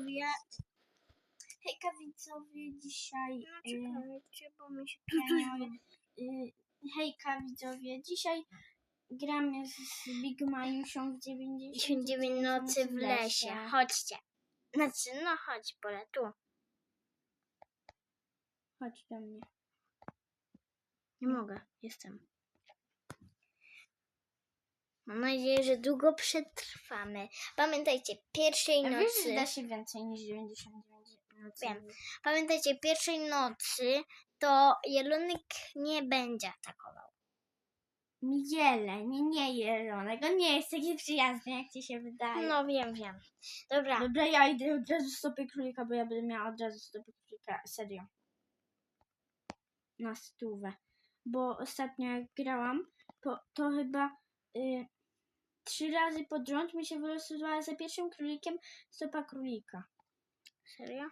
widzowie. Hejka widzowie, dzisiaj... No y, czekajcie, bo mi się pianio, y, hejka widzowie, dzisiaj gramy z Big Majusią w 90 99 nocy w lesie. Chodźcie. Znaczy, no chodź, Pola, tu. Chodź do mnie. Nie mogę, jestem. Mam nadzieję, że długo przetrwamy. Pamiętajcie, pierwszej A wiesz, że nocy. da się więcej niż 99 nocy? Wiem. Pamiętajcie, pierwszej nocy to jelonek nie będzie atakował. Jele, nie, nie jelonek. On nie jest taki przyjazny, jak ci się wydaje. No wiem, wiem. Dobra. Dobra, ja idę od razu stopy królika, bo ja będę miała od razu stopy królika. Serio. Na stówę. Bo ostatnio jak grałam, to, to chyba y, trzy razy pod rząd mi się wylosowała za pierwszym królikiem stopa królika. Serio?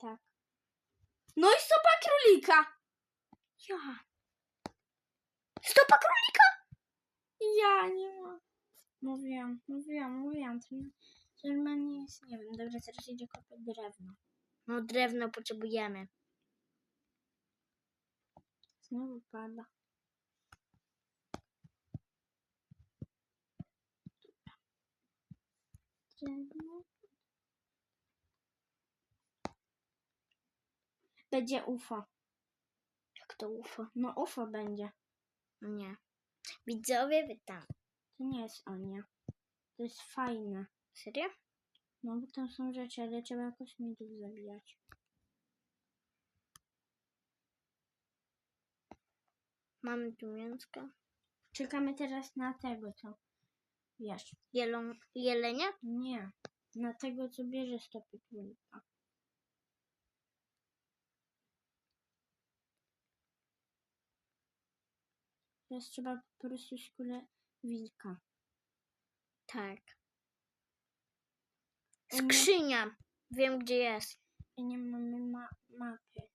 Tak. No i stopa królika! Ja. Stopa królika! Ja nie ma. Mówiłam, mówiłam, mówiłam. Normalnie jest, nie wiem, dobra, teraz idzie kopać drewno. No drewno potrzebujemy. Znowu pada. Będzie UFO. Jak to UFO? No UFO będzie. Nie. Widzowie, witam. To nie jest Ania. To jest fajne. Serio? No bo tam są rzeczy, ale trzeba kosmitów zabijać. Mamy tu mięsko. Czekamy teraz na tego, co wiesz. Jelon... Jelenia? Nie. Na tego, co bierze stopy królika. Teraz trzeba po prostu skórę wilka. Tak. Skrzynia. Wiem, gdzie jest. I nie mamy ma mapy.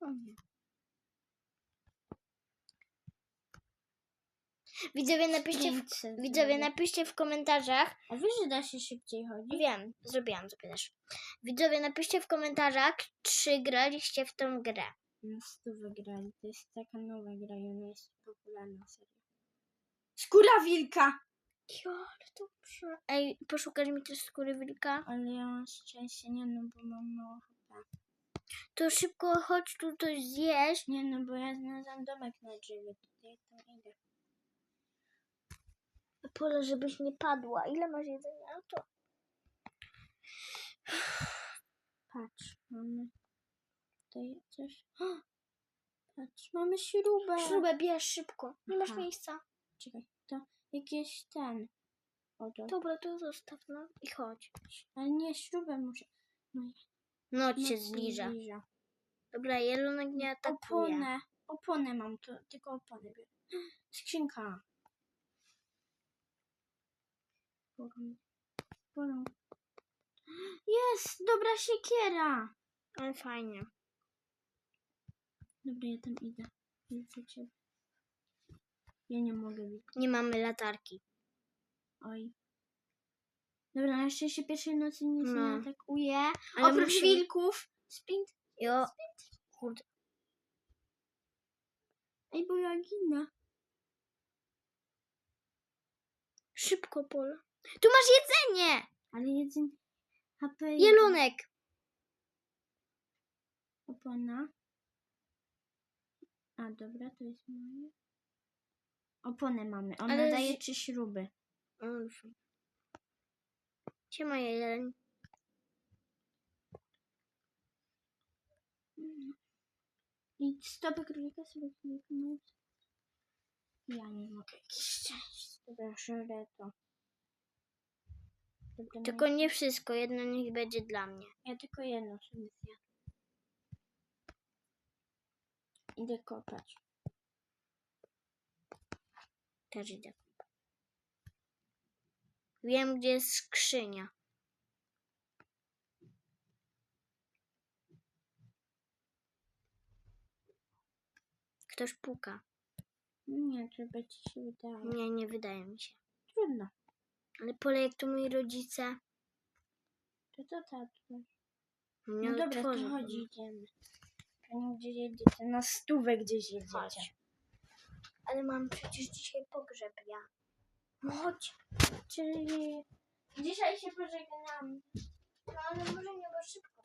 O nie. Widzowie, napiszcie w, 500 widzowie, napiszcie w komentarzach. A wiesz, że da się szybciej chodzić? Wiem, zrobiłam sobie też. Widzowie, napiszcie w komentarzach, czy graliście w tą grę. Na stu wygrali. To jest taka nowa gra i ona jest popularna serio. Skóra wilka! Jo, ale dobrze. Ej, poszukasz mi też skóry wilka? Ale ja mam szczęście, nie no, bo mam mało HP. To szybko chodź tu coś zjeść. Nie no, bo ja znalazłam domek na drzewie. Tutaj tam idę. Pole, żebyś nie padła. Ile masz jedzenia? No to Patrz, mamy tutaj coś. O! Patrz, mamy śrubę. śrubę bierz szybko. Nie masz Aha. miejsca. Czekaj, to jakieś ten. Oto. Dobra, to zostaw no i chodź. Ale nie, śrubę muszę. No, Noc noc się zbliża. zbliża. Dobra, jelonek nie atakuje. Oponę. Oponę mam, to tylko oponę biorę. Skrzynka. Porą. Porą. Jest! Dobra siekiera! Ale fajnie. Dobra, ja tam idę. Widzę cię. Ja nie mogę widzieć. Nie mamy latarki. Oj. Dobra, na szczęście pierwszej nocy nic No. nie atakuje. Ale Oprócz muszę- wilków. Sprint. Jo. Kurde. Ej, bo ja ginę. Szybko, Pola. Tu masz jedzenie! Ale jedzenie... HP... Jelonek! Opona. A, dobra, to jest moje. Oponę mamy. Ona Ale daje z- trzy śruby. Gdzie ma jeleń? I stopy królika sobie kliknąć. Ja nie mogę. Jakiś szczęście. Dobra, żerę to. Dobra, Tylko nie wszystko, jedno niech będzie dla mnie. Ja tylko jedno sobie zjadł. Idę kopać. Też idę. Wiem, gdzie jest skrzynia. Ktoś puka. Nie, trzeba ci się wydaje. Nie, nie wydaje mi się. Trudno. Ale pole jak to moi rodzice. To co tatuś? Nie No dobra, to chodź, idziemy. Pani gdzie jedziecie? Na stówę gdzieś jedziecie. Chodź. Ale mam przecież dzisiaj pogrzeb ja. No chodź. Czyli dzisiaj się pożegnamy. No ale może nie, bo szybko.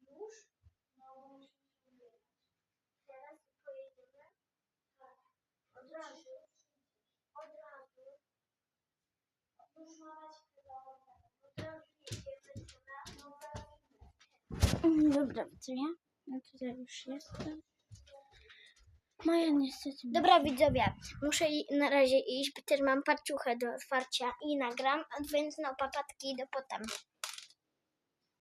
Już? No, Teraz pojedziemy? Tak. Od razu. Od razu. Już mama ci wydała. Od razu jedziemy na nowe Mm, Dobra, ja? No tutaj już jestem. Moja niestety. Dobra widzowie, muszę na razie iść, bo też mam parciuchę do otwarcia i nagram, więc no papatki do potem.